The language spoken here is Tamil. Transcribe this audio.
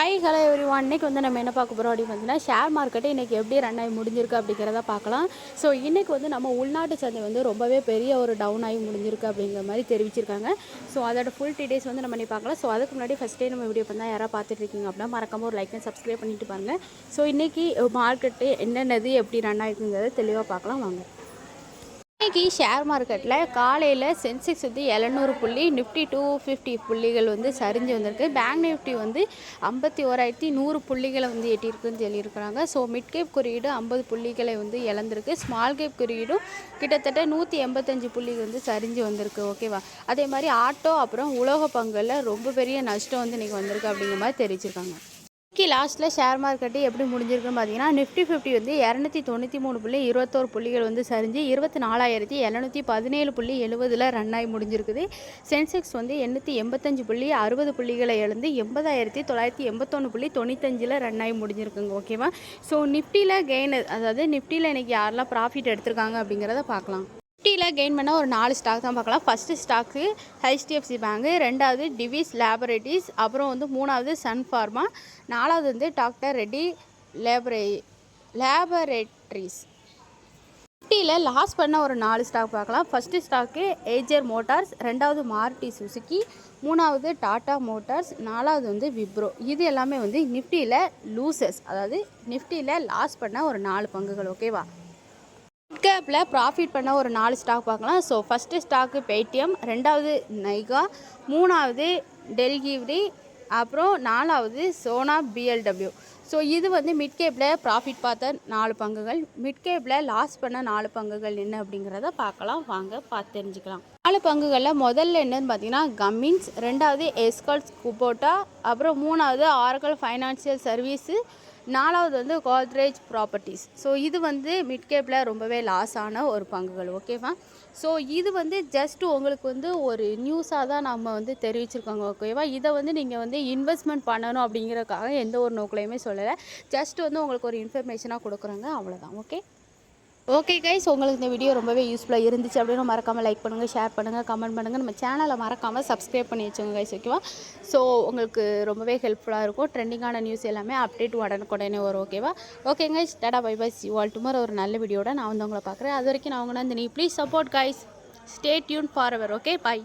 ஐ ஹலோ எவ்ரி ஒன் இன்றைக்கி வந்து நம்ம என்ன பார்க்க போகிறோம் அப்படின்னு பார்த்தீங்கன்னா ஷேர் மார்க்கெட்டு இன்றைக்கி எப்படி ரன் ஆகி முடிஞ்சிருக்கு அப்படிங்கிறத பார்க்கலாம். ஸோ இன்றைக்கி வந்து நம்ம உள்நாட்டு சந்தை வந்து ரொம்பவே பெரிய ஒரு டவுன் ஆகி முடிஞ்சிருக்கு அப்படிங்கிற மாதிரி தெரிவிச்சிருக்காங்க. ஸோ அதோட ஃபுல் டீடைல்ஸ் வந்து நம்ம நீ பார்க்கலாம். ஸோ அதுக்கு முன்னாடி ஃபஸ்ட் டே நம்ம வீடியோ பண்ணால் யாராவது பார்த்துட்டு இருக்கீங்க அப்படின்னா மறக்காம ஒரு லைக் சப்ஸ்கிரைப் பண்ணிட்டு பாருங்கள் ஸோ இன்றைக்கி மார்க்கெட்டு என்னென்னது எப்படி ரன் ஆகிருக்குங்கிறத தெளிவாக பார்க்கலாம். வாங்க. இன்றைக்கி ஷேர் மார்க்கெட்டில் காலையில் சென்செக்ஸ் வந்து எழுநூறு புள்ளி நிஃப்டி டூ ஃபிஃப்டி புள்ளிகள் வந்து சரிஞ்சு வந்திருக்கு. பேங்க் நிஃப்டி வந்து ஐம்பத்தி ஓராயிரத்தி நூறு புள்ளிகளை வந்து எட்டியிருக்குன்னு சொல்லியிருக்கிறாங்க. ஸோ மிட் கேப் குறியீடு ஐம்பது புள்ளிகளை வந்து இழந்திருக்கு. ஸ்மால் கேப் குறியீடும் கிட்டத்தட்ட நூற்றி எண்பத்தஞ்சு புள்ளிகள் வந்து சரிஞ்சு வந்திருக்கு. ஓகேவா அதே மாதிரி ஆட்டோ அப்புறம் உலோக பங்குல ரொம்ப பெரிய நஷ்டம் வந்து இன்றைக்கி வந்திருக்கு அப்படிங்கிற மாதிரி தெரிவிச்சிருக்காங்க. இன்னைக்கு லாஸ்ட்டில் ஷேர் மார்க்கெட்டு எப்படி முடிஞ்சிருக்குன்னு பார்த்தீங்கன்னா நிஃப்டி ஃபிஃப்டி வந்து இரநூத்தி தொண்ணூற்றி மூணு புள்ளி இருபத்தோரு புள்ளிகள் வந்து சரிஞ்சு இருபத்தி நாலாயிரத்தி எழுநூற்றி பதினேழு புள்ளி எழுபதில் ரன் ஆகி முடிஞ்சிருக்குது. சென்செக்ஸ் வந்து எண்ணூற்றி எண்பத்தஞ்சு புள்ளி அறுபது புள்ளிகளை எழுந்து எண்பதாயிரத்தி தொள்ளாயிரத்தி எண்பத்தொன்று புள்ளி தொண்ணூத்தஞ்சில் ரன் ஆகி முடிஞ்சிருக்குங்க ஓகேவா ஸோ நிஃப்டியில் கெயின் அதாவது நிஃப்டியில் இன்றைக்கி யாரெல்லாம் ப்ராஃபிட் எடுத்திருக்காங்க அப்படிங்கிறத பார்க்கலாம். நிஃப்டியில் கெயின் பண்ண ஒரு நாலு ஸ்டாக் தான் பார்க்கலாம். ஃபஸ்ட்டு ஸ்டாக்கு ஹெச்டிஎஃப்சி பேங்கு ரெண்டாவது டிவிஸ் லேபரேட்டரிஸ் அப்புறம் வந்து மூணாவது சன் ஃபார்மா நாலாவது வந்து டாக்டர் ரெட்டி லேபரே லேபரேட்ரிஸ் நிஃப்டியில் லாஸ் பண்ண ஒரு நாலு ஸ்டாக் பார்க்கலாம். ஃபஸ்ட்டு ஸ்டாக்கு ஏஜர் மோட்டார்ஸ் ரெண்டாவது மாருட்டி சுசுக்கி மூணாவது டாடா மோட்டார்ஸ் நாலாவது வந்து விப்ரோ இது எல்லாமே வந்து நிஃப்டியில் லூசஸ் அதாவது நிஃப்டியில் லாஸ் பண்ண ஒரு நாலு பங்குகள் ஓகேவா கேப்பில் ப்ராஃபிட் பண்ண ஒரு நாலு ஸ்டாக் பார்க்கலாம். ஸோ ஃபஸ்ட்டு ஸ்டாக்கு பேடிஎம் ரெண்டாவது நைகா மூணாவது டெல்கிவ்ரி அப்புறம் நாலாவது சோனா பிஎல்டபிள்யூ ஸோ இது வந்து மிட் கேப்பில் ப்ராஃபிட் பார்த்த நாலு பங்குகள். மிட் கேப்பில் லாஸ் பண்ண நாலு பங்குகள் என்ன அப்படிங்கிறத பார்க்கலாம். வாங்க பார்த்து தெரிஞ்சுக்கலாம். நாலு பங்குகளில் முதல்ல என்னன்னு பார்த்தீங்கன்னா கம்மின்ஸ் ரெண்டாவது எஸ்கால்ஸ் குபோட்டா அப்புறம் மூணாவது ஆர்கல் ஃபைனான்சியல் சர்வீஸு நாலாவது வந்து கோத்ரேஜ் ப்ராப்பர்ட்டிஸ் ஸோ இது வந்து மிட்கேப்பில் ரொம்பவே லாஸ் ஆன ஒரு பங்குகள் ஓகேவா ஸோ இது வந்து ஜஸ்ட் உங்களுக்கு வந்து ஒரு நியூஸாக தான் நம்ம வந்து தெரிவிச்சிருக்கோங்க ஓகேவா இதை வந்து நீங்கள் வந்து இன்வெஸ்ட்மெண்ட் பண்ணணும் அப்படிங்கிறதுக்காக எந்த ஒரு நோக்கிலையுமே சொல்லலை. ஜஸ்ட் வந்து உங்களுக்கு ஒரு இன்ஃபர்மேஷனாக கொடுக்குறாங்க அவ்வளோதான் ஓகே ஓகே கைஸ் உங்களுக்கு இந்த வீடியோ ரொம்பவே யூஸ்ஃபுல்லாக இருந்துச்சு அப்படின்னு மறக்காமல் லைக் பண்ணுங்கள் ஷேர் பண்ணுங்கள் கமெண்ட் பண்ணுங்கள் நம்ம சேனலை மறக்காமல் சப்ஸ்கிரைப் பண்ணி வச்சுங்க கைஸ் ஓகேவா ஸோ உங்களுக்கு ரொம்பவே ஹெல்ப்ஃபுல்லாக இருக்கும். ட்ரெண்டிங்கான நியூஸ் எல்லாமே அப்டேட் உடனுக்குடனே வரும் ஓகேவா okay guys tata bye bye see y'all tomorrow ஒரு நல்ல வீடியோட நான் வந்து உங்களை பார்க்குறேன். அது வரைக்கும் நான் உங்களை வந்து நீ please support guys stay tuned for our okay bye